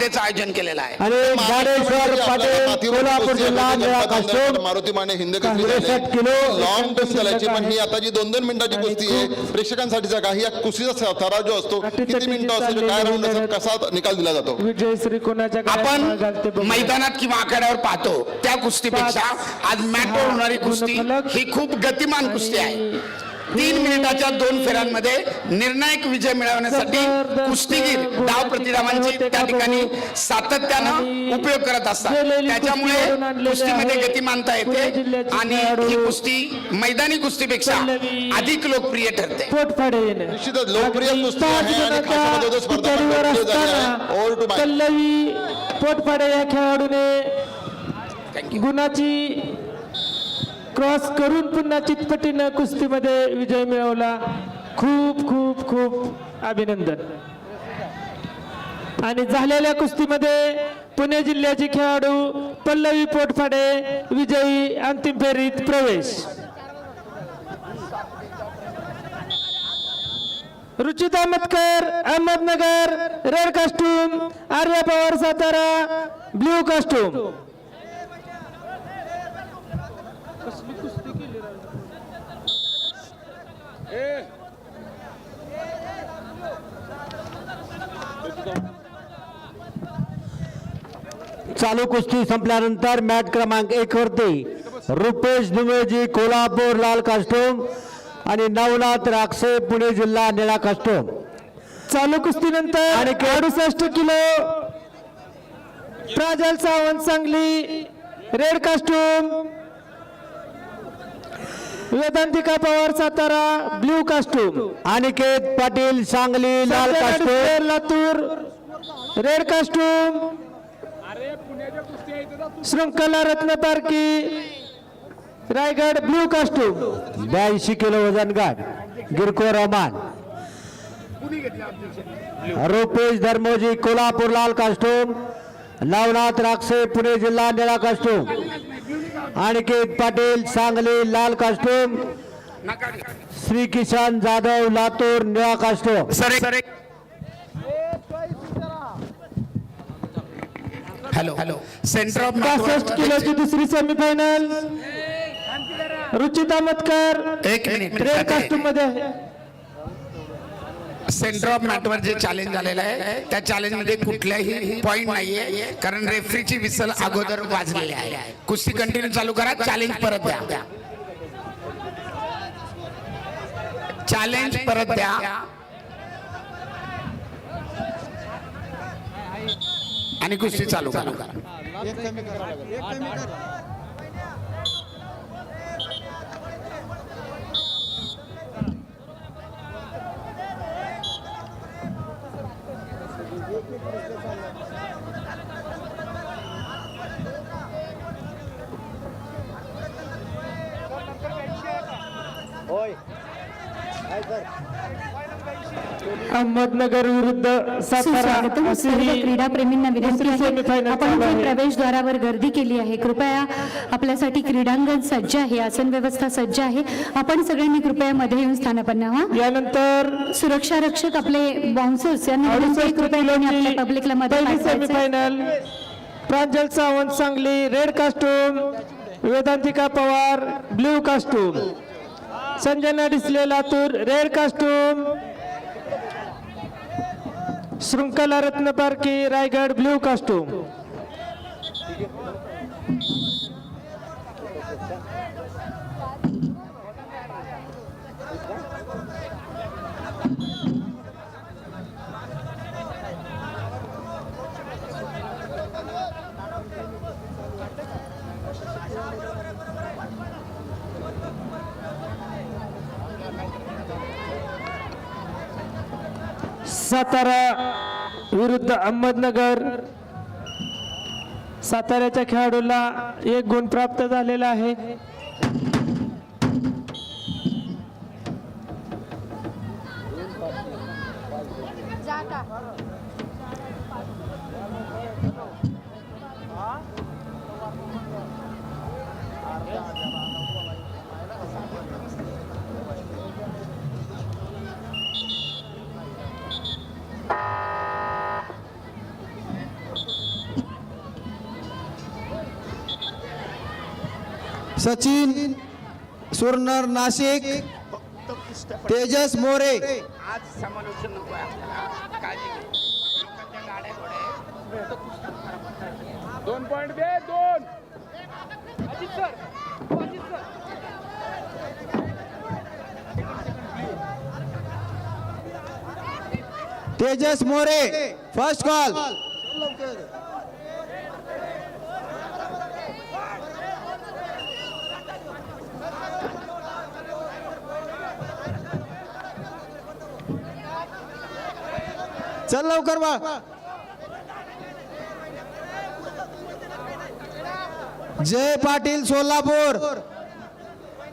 स्पर्धेचं आयोजन केलेलं आहे. आणि ज्ञानेश्वर पाटील कोल्हापूर जिल्हा निळा costume Maruti Mane Hind kilo, long term चालायची पण ही. आता जी दोन दोन मिनिटाची कुस्ती आहे प्रेक्षकांसाठीचा काही या कुस्तीचा थरार जो असतो किती मिनिटं असतो काय राऊंड असतो चाललेली कसा निकाल दिला जातो? विजय श्री कोणाच्या आपण. मैदानात किंवा आखाड्यावर पाहतो त्या कुस्तीपेक्षा आज मॅटवर होणारी कुस्ती ही खूप गतिमान कुस्ती आहे. तीन मिनिटाच्या दोन फेऱ्यांमध्ये निर्णायक विजय मिळवण्यासाठी कुस्तीगीर डाव प्रतिडावांची त्या ठिकाणी सातत्यानं उपयोग करत असतात. त्याच्यामुळे कुस्तीमध्ये गतिमानता येते आणि ही कुस्ती मैदानी कुस्तीपेक्षा अधिक लोकप्रिय ठरते. निश्चितच लोकप्रिय कुस्ती. पल्लवी पोटफाडे या खेळाडूने गुणाची क्रॉस करून पुन्हा चितपटीनं कुस्तीमध्ये विजय मिळवला. खूप खूप खूप अभिनंदन. आणि झालेल्या कुस्तीमध्ये पुणे जिल्ह्याची खेळाडू पल्लवी पोटफाडे विजयी अंतिम फेरीत प्रवेश. Ruchita Matkar Ahmednagar red costume Arya Pawar Satara blue costume चालू कुस्ती संपल्यानंतर मॅट क्रमांक एक वरती रुपेश दुमेजी कोल्हापूर लाल कास्टोम आणि नवनाथ राक्षे पुणे जिल्हा निळा कास्टोम. चालू कुस्तीनंतर आणि अडुसष्ट kilo Prajal Sawant Sangli red costume Vedantika Pawar Satara blue costume Aniket Patil Sangli लाल कास्टोम लातूर. रेड कास्टूम शृंखला रत्न पारकी रायगड ब्ल्यू कास्टूम ब्याऐंशी किलो वजन गाठ. गिरको रहमान रुपेश धर्मोजी कोल्हापूर लाल कास्टोम नवनाथ राक्षे पुणे जिल्हा निळा कास्टोम अनिकेत पाटील सांगली लाल कास्टोम. श्री किशन जाधव लातूर निळा costume. Hello hello. Centre of पासष्ट किलोची दुसरी सेमीफायनल रुचिता मतकर एक मिनिटमध्ये. सेंटर ऑफ मॅटवर जे चॅलेंज झालेलं आहे त्या चॅलेंजमध्ये कुठल्याही पॉईंट नाहीये कारण रेफरीची विसल अगोदर वाजलेली आहे. कुस्ती कंटिन्यू चालू करा चॅलेंज परत द्या. चॅलेंज परत द्या. आणि कुस्ती चालू करा. अहमदनगर विरुद्ध सातारा क्रीडा प्रेमींना विनंती आहे. आपण. प्रवेशद्वारावर गर्दी केली आहे. कृपया आपल्यासाठी क्रीडांगण सज्ज आहे. आसन व्यवस्था सज्ज आहे. आपण सगळ्यांनी कृपया मध्ये येऊन स्थानापन्न व्हा. यानंतर सुरक्षा रक्षक आपले बाउन्सर्स यांना कृपया पब्लिकला मध्ये. Semifinal Pranjal Sawant Sangli red costume Vedantika Pawar blue costume Sanjana Disle Latur red costume Shrinkhala Ratna Parki Raigad blue costume. Satara विरुद्ध अहमदनगर. साताऱ्याच्या खेळाडूला एक गुण प्राप्त झालेला आहे. सचिन सुरनर नाशिक तेजस मोरे. आज समालोचन नको गाड्या घोड्या दोन पॉईंट दे दोन. तेजस मोरे फर्स्ट कॉल चल लवकर बा जय पाटील सोलापूर.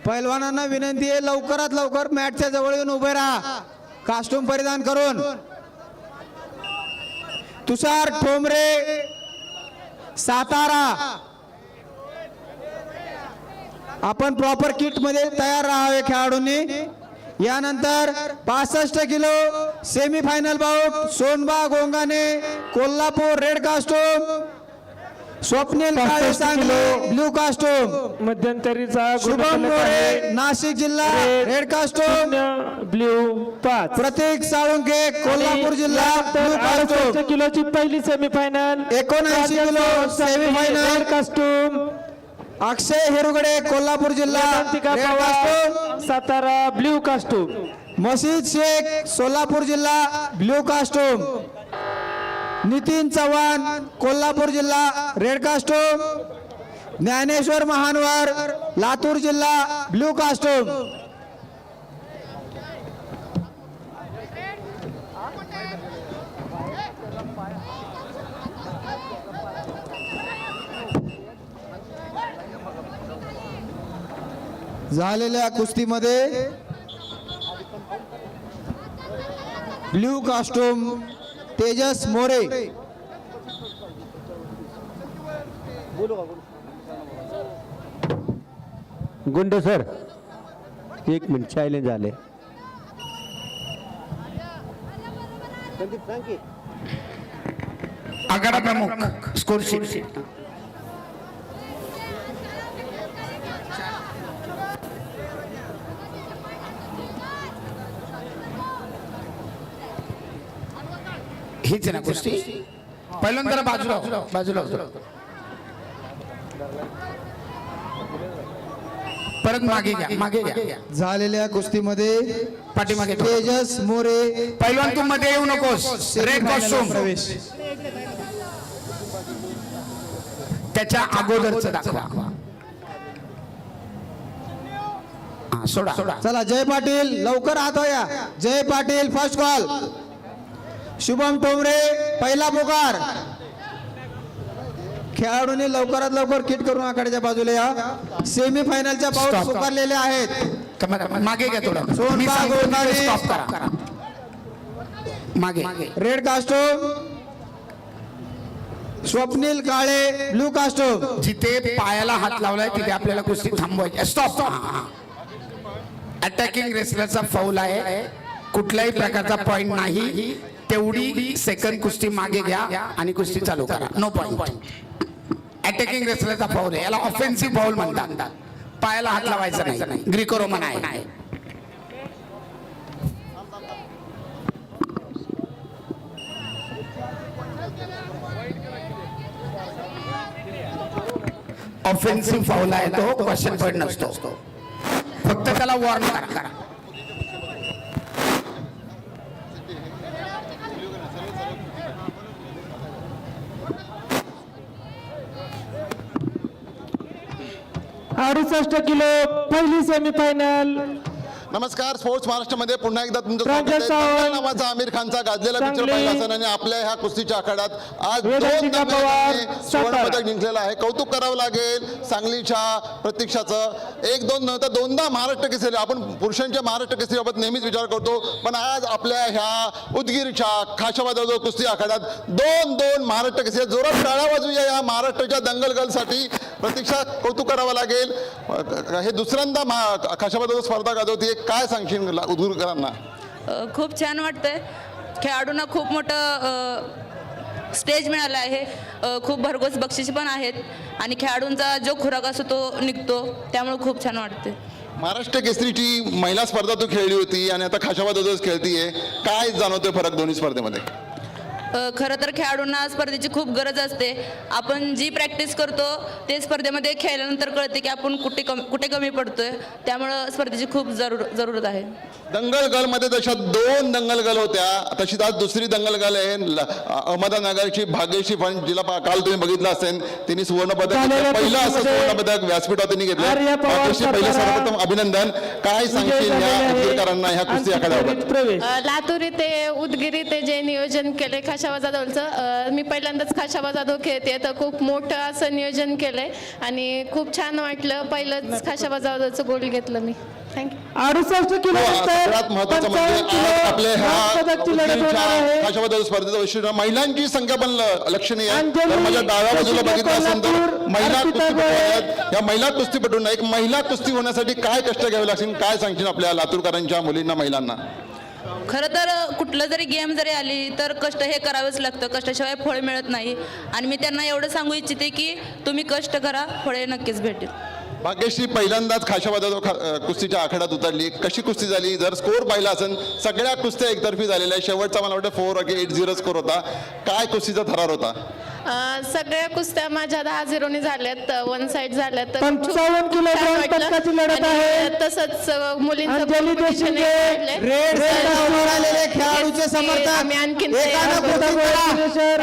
पैलवानांना विनंती आहे लवकरात लवकर मॅटच्या जवळ येऊन उभे राहा. कास्ट्यूम परिधान करून. तुषार ठोंबरे सातारा. आपण प्रॉपर किटमध्ये तयार राहावे खेळाडूंनी. यानंतर पासष्ट kilo semi final bout Sonba Gongane Kolhapur red costume Swapnil Kale 65 Sangli. Blue costume मध्यंतरीचा Shubham More Nashik जिल्हा रेड, कास्टोम ब्ल्यू पाच. प्रतीक साळुंके कोल्हापूर जिल्हा ब्ल्यू कास्टोम किलोची पहिली semifinal 79 kilo semifinal. Costume Akshay Hirugade Kolhapur जिल्हा सातारा ब्ल्यू कास्टूम. मशीद शेख सोलापूर जिल्हा ब्ल्यू कास्टोम. नितीन चव्हाण कोल्हापूर जिल्हा रेड कास्टोम. ज्ञानेश्वर महानवर लातूर जिल्हा blue कास्टोम. झालेल्या कुस्तीमध्ये ब्ल्यू कास्टूम तेजस मोरे. गुंड सर एक मिनिट चॅलेंज झाले. आघाडा प्रमुख स्कोर शीट हीच ना कुस्ती? पहिल्यांदा बाजूला बाजूला. परत मागे घ्या. मागे घ्या. झालेल्या कुस्तीमध्ये पाठीमागे. तेजस मोरे. पहिलवान तू मध्ये येऊ नकोस. रेड कॉस्ट्युम प्रवेश. त्याच्या अगोदरच दाखवा. सोडा. सोडा. चला जय पाटील. लवकर हात या जय पाटील फर्स्ट कॉल शुभम टोमरे पहिला पुकार. खेळाडूंनी लवकरात लवकर किट करून आखाड्याच्या बाजूला या. सेमी फायनलच्या पाऊस. पुकारलेले आहेत. मागे घ्या थोडं. मागे. Red costume Swapnil Kale blue costume जिथे पायाला हात लावलाय तिथे आपल्याला कुस्ती थांबवायची स्टॉप अटॅकिंग रेसलरचा फाऊल आहे. कुठल्याही प्रकारचा पॉइंट नाही. तेवढी सेकंड कुस्ती मागे घ्या आणि कुस्ती चालू करा. नो पॉइंट अटॅकिंग रेसलरचा फाऊल आहे. याला ऑफेन्सिव्ह फाऊल म्हणतात. पायाला हात लावायचा नाही. ग्रिको रोमन आहे. ऑफेन्सिव्ह फाऊल आहे. तो क्वेश्चन पॉइंट नसतो. फक्त त्याला वॉर्न करा. अडुसष्ट किलो पहिली सेमीफायनल नमस्कार स्पोर्ट्स महाराष्ट्रामध्ये पुन्हा एकदा तुमचं स्वागत आहे. दंगल नावाचा आमिर खानचा गाजलेला पिक्चर पाहिला असेल आणि आपल्या ह्या कुस्तीच्या आखाड्यात आज दोन वेदांतिका दंगल पवार, यांनी सुवर्ण सातारा. पदक जिंकलेलं आहे. कौतुक करावं लागेल सांगलीच्या प्रतीक्षाचं. एक दोन नव्हतं दोनदा महाराष्ट्र केसरी. आपण पुरुषांच्या महाराष्ट्र केसरीबाबत नेहमीच विचार करतो पण आज आपल्या ह्या उदगीरच्या खाशाबाद कुस्ती आखाड्यात दोन दोन महाराष्ट्र केसरी. जोरात टाळ्या वाजूया या महाराष्ट्राच्या दंगलगलसाठी प्रतीक्षा कौतुक करावं लागेल. हे दुसऱ्यांदा मा- खाशाबाद स्पर्धा गाजवते काय सांगशील उदगीरकरांना खूप छान वाटतंय. खेळाडूंना खूप मोठं स्टेज मिळालं आहे. खूप भरघोस बक्षीस पण आहेत. आणि खेळाडूंचा जो खुराक असतो तो निघतो. त्यामुळे खूप छान वाटते महाराष्ट्र केसरीची महिला स्पर्धा तू खेळली होती आणि आता खाशाबा खेळतीये. काय जाणवतोय फरक दोन्ही स्पर्धेमध्ये? खरं तर खेळाडूंना स्पर्धेची खूप गरज असते. आपण जी प्रॅक्टिस करतो ते स्पर्धेमध्ये खेळल्यानंतर कळते की आपण कुठे कमी कुठे कमी पडतोय. त्यामुळं स्पर्धेची खूप जरूर जरूरत आहे. दंगल गलमध्ये तशा दोन दंगल गल होत्या तशीच आज दुसरी दंगल गल आहे. अहमदनगरची भाग्यश्री फंड जिला काल तुम्ही बघितलं असेल तिने सुवर्ण पदक झालेल्या घेतलं. पहिलं असं कुस्तीमध्ये सुवर्ण पदक व्यासपीठावर त्यांनी घेतलं. पहिलं सर्वप्रथम अभिनंदन. काय सांगशील झालेले या ह्या कुस्ती आखाड्यावर लातूर इथे उदगीर इथे जे नियोजन केले खाशाबा जाधवचं मी पहिल्यांदाच खाशाबा जाधव खेळते तर खूप मोठं असं नियोजन केलंय आणि खूप छान वाटलं. पहिलंच खाशाबा जाधवचं गोल घेतलं मी. अडुसष्ट हो, सगळ्यात महत्वाचं म्हणजे ह्या स्पर्धेचं वैशिष्ट्य. महिलांची संख्या पण लक्षणीय आहे. अंजली, तर माझ्या डाव्या बाजूला बघितलं असेल तर महिला कुस्तीपटू. आहेत. या महिला कुस्तीपटूंना एक महिला कुस्ती होण्यासाठी काय कष्ट घ्यावे लागतील काय सांगशील आपल्या लातूरकरांच्या मुलींना महिलांना? खरं तर कुठलं जरी गेम जरी आली तर कष्ट हे करावंच लागतं. कष्टाशिवाय फळ मिळत नाही. आणि मी त्यांना एवढं सांगू इच्छिते की तुम्ही कष्ट करा फळे नक्कीच भेटेल. भाग्यश्री पहिल्यांदाच खाशाबाद कुस्तीच्या आखाड्यात उतरली. कशी कुस्ती झाली? जर स्कोर पाहिला असेल सगळ्या कुस्त्या एकतर्फी झालेल्या शेवटचा मला वाटतं फोर एट झिरो स्कोर होता. काय कुस्तीचा थरार होता? सगळ्या कुस्त्या माझ्या दहा झिरोनी झाल्यात वन साइड झाल्यात. तर खूप पंचावन्न छान वाटलं. पदकाची लढत आणि आहे. तसंच अ, मुलींचं अंजली competition देशमुखे, एक वाढलंय. रेड तर, साईडला आलेले अ, खेळाडूचे समर्थक. आम्ही आणखीन ते- कुस्ती करा. जसं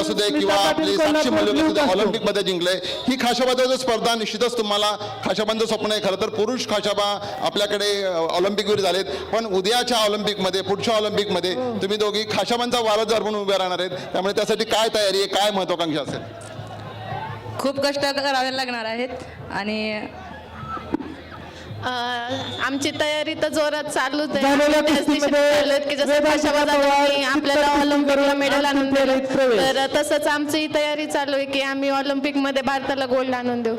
असू दे किंवा स्मिता आपली साक्षी असू दे ऑलिम्पिकमध्ये जिंकले. ही खाशाबाद स्पर्धा निश्चितच तुम्हाला खाशाबांचं स्वप्न आहे. खरं तर पुरुष खाशाबा आपल्याकडे ऑलिम्पिकवर झालेत. पण उद्याच्या ऑलिम्पिकमध्ये पुढच्या ऑलिम्पिकमध्ये तुम्ही दोघी खाशाबांचा वारसदार म्हणून उभे राहणार आहेत. त्यामुळे त्यासाठी काय तयारी आहे? काय महत्वाकांक्षा असेल? खूप कष्ट करावे लागणार आहेत आणि आमची तयारी तर जोरात चालूच आहे. झालेल्या आम्ही त्याच दिशेने कुस्तीमध्ये चाललोय की जसं वेदांत खाशाबा पवार, जाधवनी आपल्याला ऑलिम्पिकला करून मेडल आणून दिलं. तर तसंच आमची तयारी चालू आहे की आम्ही ऑलिम्पिकमध्ये भारताला गोल्ड आणून देऊ.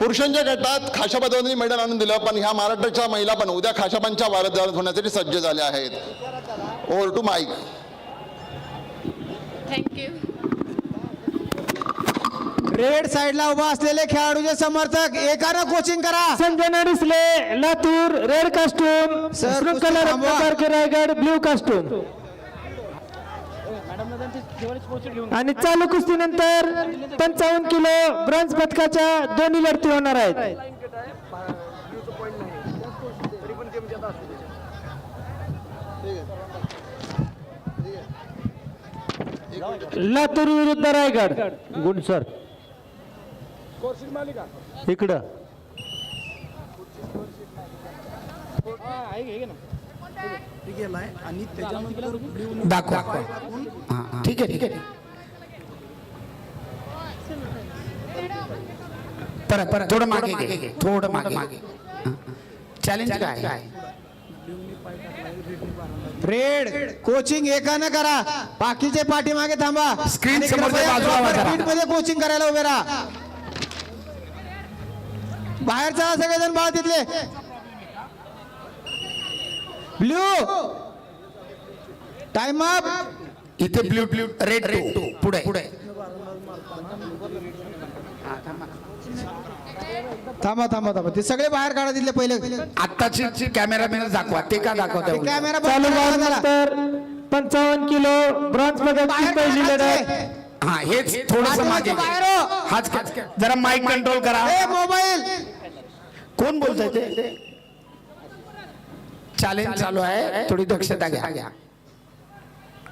पुरुषांच्या गटात खाशाबादांनी मेडल आणून दिलं पण ह्या महाराष्ट्राच्या महिला पण उद्या खाशाबांच्या वारसदार होण्यासाठी सज्ज झाल्या आहेत. ओव्हर टू माईक रेड साईडला उभा असलेले खेळाडूचे समर्थक एकानं कोचिंग करा. Sanjay Nadisle Latur red costume sir, कुस्ती थांबवा. रत्नाकर रायगड ब्ल्यू कास्टूम आणि चालू कुस्तीनंतर पंचावन्न किलो ब्रॉन्झ पदकाच्या दोन्ही लढती होणार आहेत. लातूर विरुद्ध रायगड. Good sir. इकडं. दाखवा. हा, हा. ठीक आहे ठीक आहे. परत परत. थोडं मागे थोडं मागे मागे चॅलेंज काय काय? रेड कोचिंग एकानं करा. बाकीचे पाठीमागे थांबा. Pit मध्ये कोचिंग करायला उभे राहा. बाहेर चला सगळेजण बाळ तिथले. ब्ल्यू टाइम अप इथे blue blue red red two पुढे. पुढे. थांबा थांबा थांबा. ते सगळे बाहेर काढा तिथले पहिले. आत्ताची कॅमेरा मॅन दाखवा ते का दाखवता? कॅमेरा चालू बंद. नंतर पंचावन्न किलो ब्रॉन्झ पदकाची बाहेर पहिली काढा लढत. ते. हा हेच थोडस मागे. बाहेर हो. हाच जरा माईक कंट्रोल करा. ए मोबाईल कोण बोलतंय ते? चॅलेंज चालू आहे. थोडी दक्षता घ्या.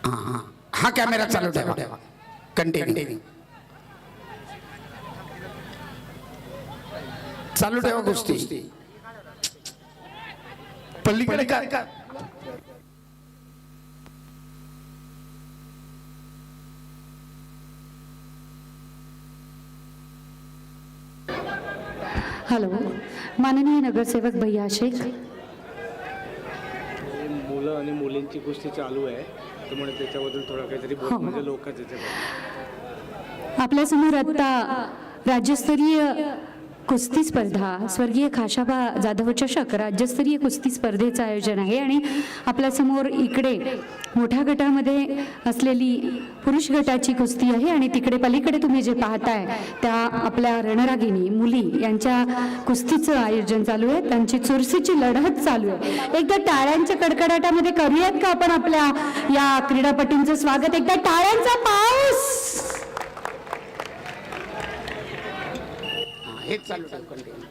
हा हा. हा कॅमेरा चालू ठेवा. कंटिन्यू चालू ठेवा गोष्टी पल्लीकडे का का? हॅलो माननीय नगरसेवक भैया शेख. मुलं आणि मुलींची कुस्ती चालू आहे. त्यामुळे त्याच्याबद्दल थोडं काहीतरी बोल हो. म्हणजे लोक आपल्यासमोर आत्ता राज्यस्तरीय कुस्ती स्पर्धा स्वर्गीय खाशाबा जाधव चषक राज्यस्तरीय कुस्ती स्पर्धेचं आयोजन आहे आणि आपल्यासमोर इकडे मोठ्या गटामध्ये असलेली पुरुष गटाची कुस्ती आहे आणि तिकडे पलीकडे तुम्ही जे पाहताय त्या आपल्या रणरागिणी मुली यांच्या कुस्तीचं आयोजन चालू आहे. त्यांची चुरशीची लढत चालू आहे. एकदा टाळ्यांच्या कडकडाटामध्ये करूयात का आपण आपल्या या क्रीडापटूंचं स्वागत? एकदा टाळ्यांचा पाऊस! हेच चालू ठेव कंटिन्यू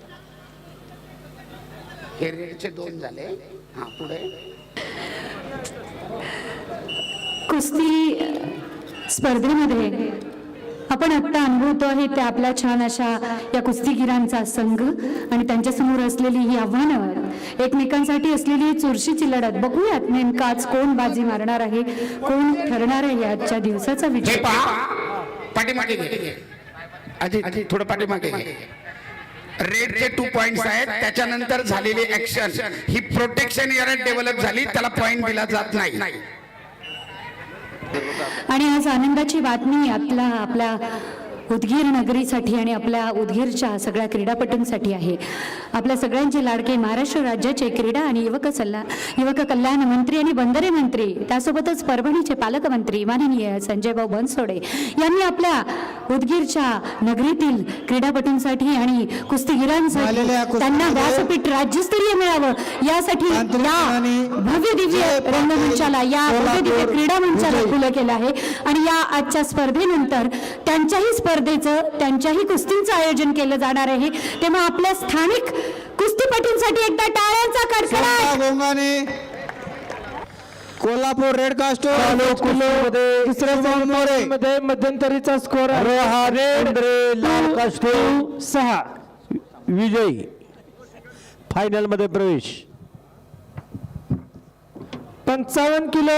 हे रेडचे दोन झाले. हा पुढे. कुस्ती स्पर्धेमध्ये आपण आत्ता अनुभवतो आहे त्या आपल्या छान अशा या कुस्तीगिरांचा संघ आणि त्यांच्यासमोर असलेली ही आव्हानं. एकमेकांसाठी असलेली ही चुरशीची लढत बघूयात नेमका आज कोण बाजी मारणार आहे कोण ठरणार आहे आजच्या दिवसाचा विजय. पहा. पाठीमागे थोडं पाठीमागे रेडचे टू पॉइंट्स आहेत. त्याच्यानंतर झालेली ऍक्शन ही प्रोटेक्शन एरर डेव्हलप झाली. त्याला पॉइंट दिला जात नाही. आणि आज आनंदाची बातमी आपला आपल्या उदगीर नगरीसाठी आणि आपल्या उदगीरच्या सगळ्या क्रीडापटूंसाठी आहे आपल्या सगळ्यांचे लाडके महाराष्ट्र राज्याचे क्रीडा आणि युवक सल्ला युवक कल्याण मंत्री आणि बंदरे मंत्री त्यासोबतच परभणीचे पालकमंत्री माननीय संजय भाऊ बनसोडे यांनी आपल्या उदगीरच्या नगरीतील क्रीडापटूंसाठी आणि कुस्तीगिरांसाठी त्यांना व्यासपीठ राज्यस्तरीय मिळावं यासाठी या भव्य दिव्य रंगमंचाला या भव्य दिव्य क्रीडा मंचाला. खुलं केलं आहे आणि या आजच्या स्पर्धेनंतर त्यांच्याही स्पर्धेचं त्यांच्याही कुस्तींचं आयोजन केलं जाणार आहे. तेव्हा आपल्या स्थानिक कुस्तीपटूंसाठी एकदा टाळ्यांचा गोंगाने कोल्हापूर रेड तिसऱ्या मध्ये मध्यंतरीचा स्कोर रेड लाल सहा. विजयी. फायनलमध्ये प्रवेश. पंचावन्न किलो